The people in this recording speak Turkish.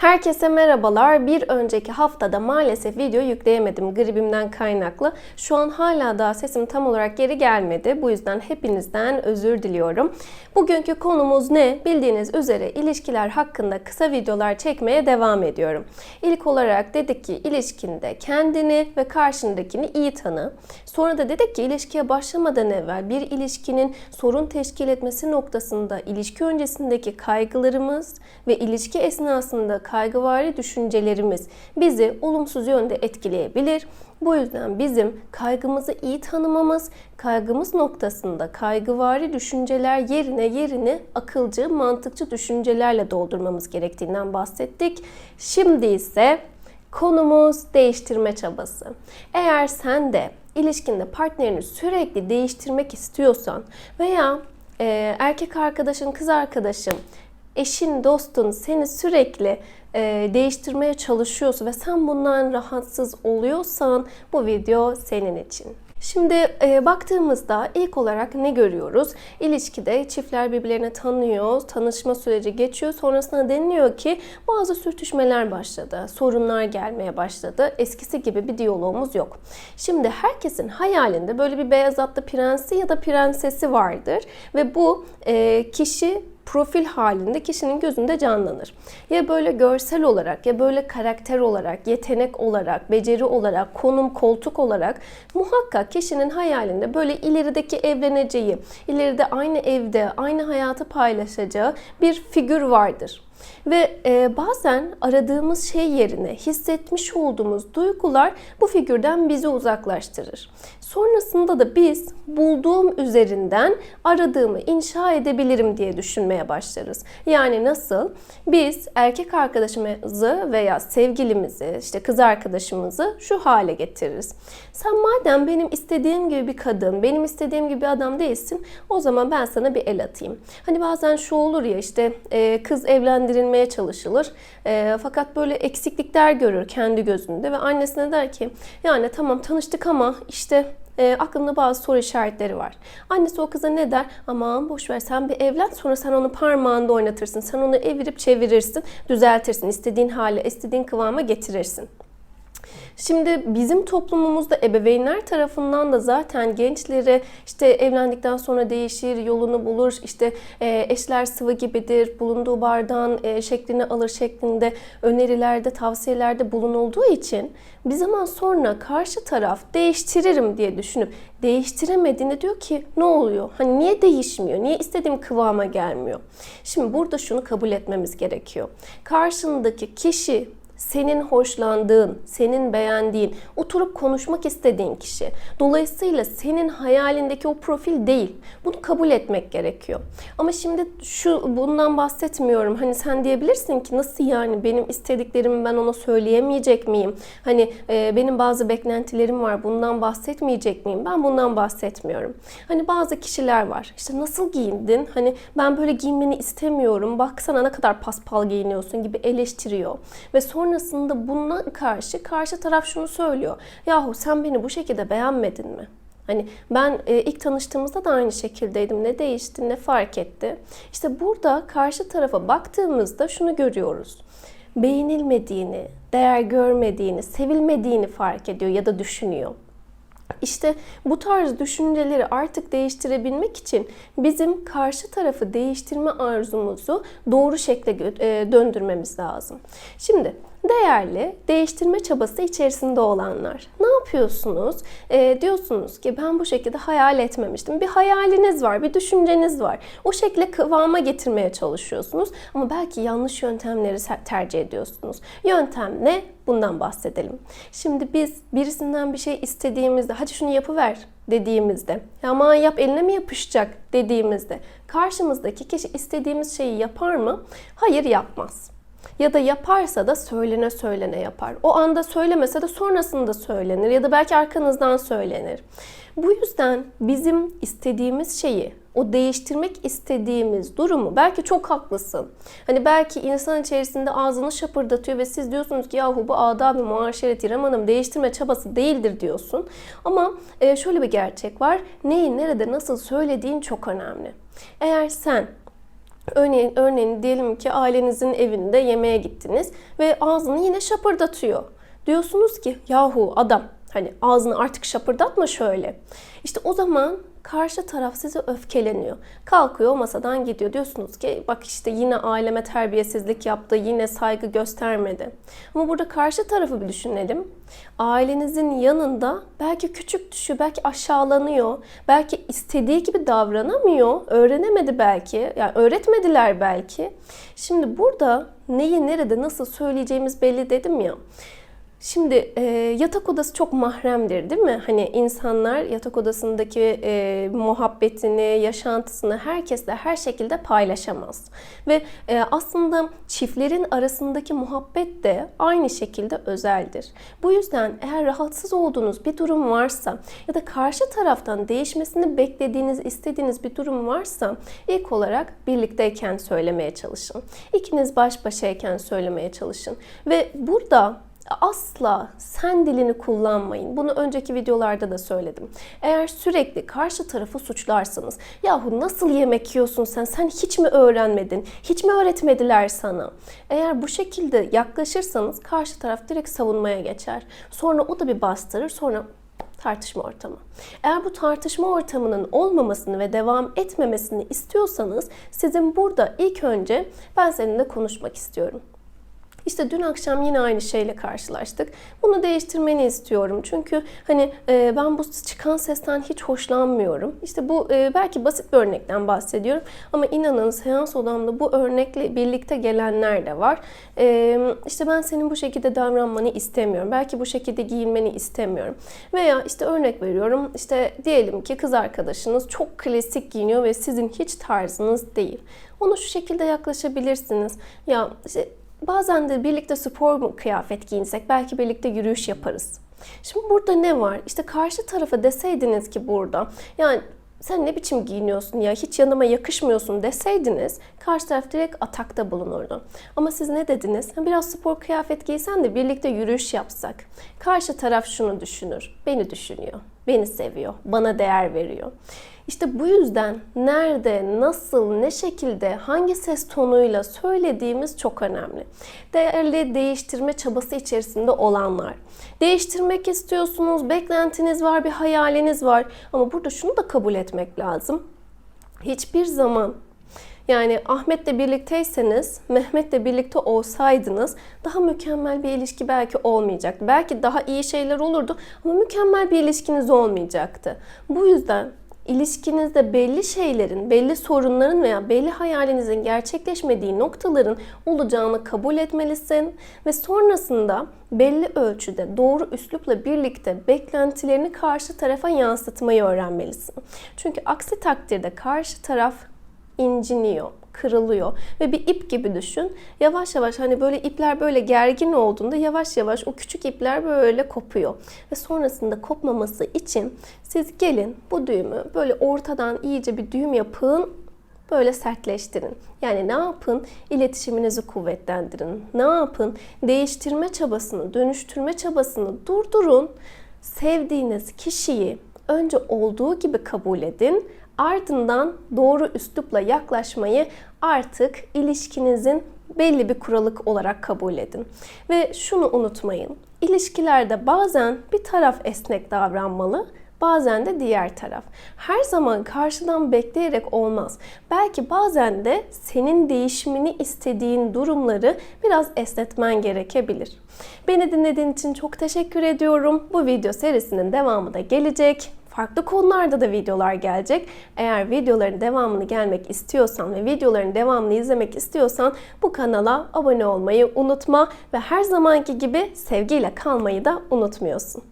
Herkese merhabalar. Bir önceki haftada maalesef video yükleyemedim gribimden kaynaklı. Şu an hala daha sesim tam olarak geri gelmedi. Bu yüzden hepinizden özür diliyorum. Bugünkü konumuz ne? Bildiğiniz üzere ilişkiler hakkında kısa videolar çekmeye devam ediyorum. İlk olarak dedik ki ilişkinde kendini ve karşındakini iyi tanı. Sonra da dedik ki ilişkiye başlamadan evvel bir ilişkinin sorun teşkil etmesi noktasında ilişki öncesindeki kaygılarımız ve ilişki esnasında kaygıvari düşüncelerimiz bizi olumsuz yönde etkileyebilir. Bu yüzden bizim kaygımızı iyi tanımamız, kaygımız noktasında kaygıvari düşünceler yerine yerini akılcı, mantıkçı düşüncelerle doldurmamız gerektiğinden bahsettik. Şimdi ise konumuz değiştirme çabası. Eğer sen de ilişkinde partnerini sürekli değiştirmek istiyorsan veya e, erkek arkadaşın, kız arkadaşın, eşin, dostun seni sürekli e, değiştirmeye çalışıyorsa ve sen bundan rahatsız oluyorsan bu video senin için. Şimdi e, baktığımızda ilk olarak ne görüyoruz? İlişkide çiftler birbirlerini tanıyor, tanışma süreci geçiyor. Sonrasında deniliyor ki bazı sürtüşmeler başladı, sorunlar gelmeye başladı. Eskisi gibi bir diyalogumuz yok. Şimdi herkesin hayalinde böyle bir beyaz atlı prensi ya da prensesi vardır ve bu e, kişi profil halinde kişinin gözünde canlanır. Ya böyle görsel olarak ya böyle karakter olarak, yetenek olarak, beceri olarak, konum, koltuk olarak muhakkak kişinin hayalinde böyle ilerideki evleneceği, ileride aynı evde, aynı hayatı paylaşacağı bir figür vardır. Ve e, bazen aradığımız şey yerine hissetmiş olduğumuz duygular bu figürden bizi uzaklaştırır. Sonrasında da biz bulduğum üzerinden aradığımı inşa edebilirim diye düşünmeye başlarız. Yani nasıl? Biz erkek arkadaşımızı veya sevgilimizi, işte kız arkadaşımızı şu hale getiririz. Sen madem benim istediğim gibi bir kadın, benim istediğim gibi bir adam değilsin, o zaman ben sana bir el atayım. Hani bazen şu olur ya işte e, kız evlendirilmeye çalışılır. E, fakat böyle eksiklikler görür kendi gözünde ve annesine der ki yani tamam tanıştık ama işte e, aklımda bazı soru işaretleri var. Annesi o kıza ne der? Aman boş ver sen bir evlen sonra sen onu parmağında oynatırsın. Sen onu evirip çevirirsin, düzeltirsin. istediğin hale, istediğin kıvama getirirsin. Şimdi bizim toplumumuzda ebeveynler tarafından da zaten gençlere işte evlendikten sonra değişir, yolunu bulur, işte e, eşler sıvı gibidir, bulunduğu bardağın e, şeklini alır şeklinde önerilerde, tavsiyelerde bulunulduğu için bir zaman sonra karşı taraf değiştiririm diye düşünüp değiştiremediğinde diyor ki ne oluyor? Hani niye değişmiyor? Niye istediğim kıvama gelmiyor? Şimdi burada şunu kabul etmemiz gerekiyor. Karşındaki kişi senin hoşlandığın, senin beğendiğin, oturup konuşmak istediğin kişi. Dolayısıyla senin hayalindeki o profil değil. Bunu kabul etmek gerekiyor. Ama şimdi şu bundan bahsetmiyorum. Hani sen diyebilirsin ki nasıl yani benim istediklerimi ben ona söyleyemeyecek miyim? Hani e, benim bazı beklentilerim var. Bundan bahsetmeyecek miyim? Ben bundan bahsetmiyorum. Hani bazı kişiler var. İşte nasıl giyindin? Hani ben böyle giyinmeni istemiyorum. Baksana ne kadar paspal giyiniyorsun gibi eleştiriyor. Ve sonra sonrasında buna karşı karşı taraf şunu söylüyor. Yahu sen beni bu şekilde beğenmedin mi? Hani ben e, ilk tanıştığımızda da aynı şekildeydim. Ne değişti, ne fark etti? İşte burada karşı tarafa baktığımızda şunu görüyoruz. Beğenilmediğini, değer görmediğini, sevilmediğini fark ediyor ya da düşünüyor. İşte bu tarz düşünceleri artık değiştirebilmek için bizim karşı tarafı değiştirme arzumuzu doğru şekle e, döndürmemiz lazım. Şimdi değerli değiştirme çabası içerisinde olanlar. Ne yapıyorsunuz? E, diyorsunuz ki ben bu şekilde hayal etmemiştim. Bir hayaliniz var, bir düşünceniz var. O şekilde kıvama getirmeye çalışıyorsunuz. Ama belki yanlış yöntemleri tercih ediyorsunuz. Yöntem ne? Bundan bahsedelim. Şimdi biz birisinden bir şey istediğimizde hadi şunu yapıver dediğimizde ama yap eline mi yapışacak dediğimizde karşımızdaki kişi istediğimiz şeyi yapar mı? Hayır yapmaz. Ya da yaparsa da söylene söylene yapar. O anda söylemese de sonrasında söylenir ya da belki arkanızdan söylenir. Bu yüzden bizim istediğimiz şeyi, o değiştirmek istediğimiz durumu belki çok haklısın. Hani belki insan içerisinde ağzını şapırdatıyor ve siz diyorsunuz ki yahu bu adab-ı muaşeret İrem Hanım değiştirme çabası değildir diyorsun. Ama e, şöyle bir gerçek var. Neyi nerede nasıl söylediğin çok önemli. Eğer sen Örneğin, örneğin diyelim ki ailenizin evinde yemeğe gittiniz ve ağzını yine şapırdatıyor. Diyorsunuz ki yahu adam hani ağzını artık şapırdatma şöyle. İşte o zaman karşı taraf size öfkeleniyor. Kalkıyor masadan gidiyor. Diyorsunuz ki bak işte yine aileme terbiyesizlik yaptı, yine saygı göstermedi. Ama burada karşı tarafı bir düşünelim. Ailenizin yanında belki küçük düşüyor, belki aşağılanıyor, belki istediği gibi davranamıyor, öğrenemedi belki, yani öğretmediler belki. Şimdi burada neyi nerede nasıl söyleyeceğimiz belli dedim ya. Şimdi e, yatak odası çok mahremdir değil mi? Hani insanlar yatak odasındaki e, muhabbetini, yaşantısını herkesle her şekilde paylaşamaz. Ve e, aslında çiftlerin arasındaki muhabbet de aynı şekilde özeldir. Bu yüzden eğer rahatsız olduğunuz bir durum varsa ya da karşı taraftan değişmesini beklediğiniz, istediğiniz bir durum varsa ilk olarak birlikteyken söylemeye çalışın. İkiniz baş başayken söylemeye çalışın. Ve burada asla sen dilini kullanmayın. Bunu önceki videolarda da söyledim. Eğer sürekli karşı tarafı suçlarsanız, yahu nasıl yemek yiyorsun sen? Sen hiç mi öğrenmedin? Hiç mi öğretmediler sana? Eğer bu şekilde yaklaşırsanız karşı taraf direkt savunmaya geçer. Sonra o da bir bastırır. Sonra tartışma ortamı. Eğer bu tartışma ortamının olmamasını ve devam etmemesini istiyorsanız sizin burada ilk önce ben seninle konuşmak istiyorum. İşte dün akşam yine aynı şeyle karşılaştık. Bunu değiştirmeni istiyorum. Çünkü hani e, ben bu çıkan sesten hiç hoşlanmıyorum. İşte bu e, belki basit bir örnekten bahsediyorum. Ama inanın seans odamda bu örnekle birlikte gelenler de var. E, işte ben senin bu şekilde davranmanı istemiyorum. Belki bu şekilde giyinmeni istemiyorum. Veya işte örnek veriyorum. İşte diyelim ki kız arkadaşınız çok klasik giyiniyor ve sizin hiç tarzınız değil. Ona şu şekilde yaklaşabilirsiniz. Ya işte Bazen de birlikte spor kıyafet giyinsek belki birlikte yürüyüş yaparız. Şimdi burada ne var? İşte karşı tarafa deseydiniz ki burada yani sen ne biçim giyiniyorsun ya hiç yanıma yakışmıyorsun deseydiniz karşı taraf direkt atakta bulunurdu. Ama siz ne dediniz? Biraz spor kıyafet giysen de birlikte yürüyüş yapsak. Karşı taraf şunu düşünür. Beni düşünüyor. Beni seviyor. Bana değer veriyor. İşte bu yüzden nerede, nasıl, ne şekilde, hangi ses tonuyla söylediğimiz çok önemli. Değerli değiştirme çabası içerisinde olanlar. Değiştirmek istiyorsunuz, beklentiniz var, bir hayaliniz var. Ama burada şunu da kabul etmek lazım. Hiçbir zaman yani Ahmet'le birlikteyseniz, Mehmet'le birlikte olsaydınız daha mükemmel bir ilişki belki olmayacaktı. Belki daha iyi şeyler olurdu ama mükemmel bir ilişkiniz olmayacaktı. Bu yüzden ilişkinizde belli şeylerin, belli sorunların veya belli hayalinizin gerçekleşmediği noktaların olacağını kabul etmelisin ve sonrasında belli ölçüde doğru üslupla birlikte beklentilerini karşı tarafa yansıtmayı öğrenmelisin. Çünkü aksi takdirde karşı taraf inciniyor, kırılıyor ve bir ip gibi düşün. Yavaş yavaş hani böyle ipler böyle gergin olduğunda yavaş yavaş o küçük ipler böyle kopuyor. Ve sonrasında kopmaması için siz gelin bu düğümü böyle ortadan iyice bir düğüm yapın böyle sertleştirin. Yani ne yapın? İletişiminizi kuvvetlendirin. Ne yapın? Değiştirme çabasını, dönüştürme çabasını durdurun. Sevdiğiniz kişiyi önce olduğu gibi kabul edin Ardından doğru üslupla yaklaşmayı artık ilişkinizin belli bir kuralık olarak kabul edin. Ve şunu unutmayın. İlişkilerde bazen bir taraf esnek davranmalı, bazen de diğer taraf. Her zaman karşıdan bekleyerek olmaz. Belki bazen de senin değişimini istediğin durumları biraz esnetmen gerekebilir. Beni dinlediğin için çok teşekkür ediyorum. Bu video serisinin devamı da gelecek farklı konularda da videolar gelecek. Eğer videoların devamını gelmek istiyorsan ve videoların devamını izlemek istiyorsan bu kanala abone olmayı unutma ve her zamanki gibi sevgiyle kalmayı da unutmuyorsun.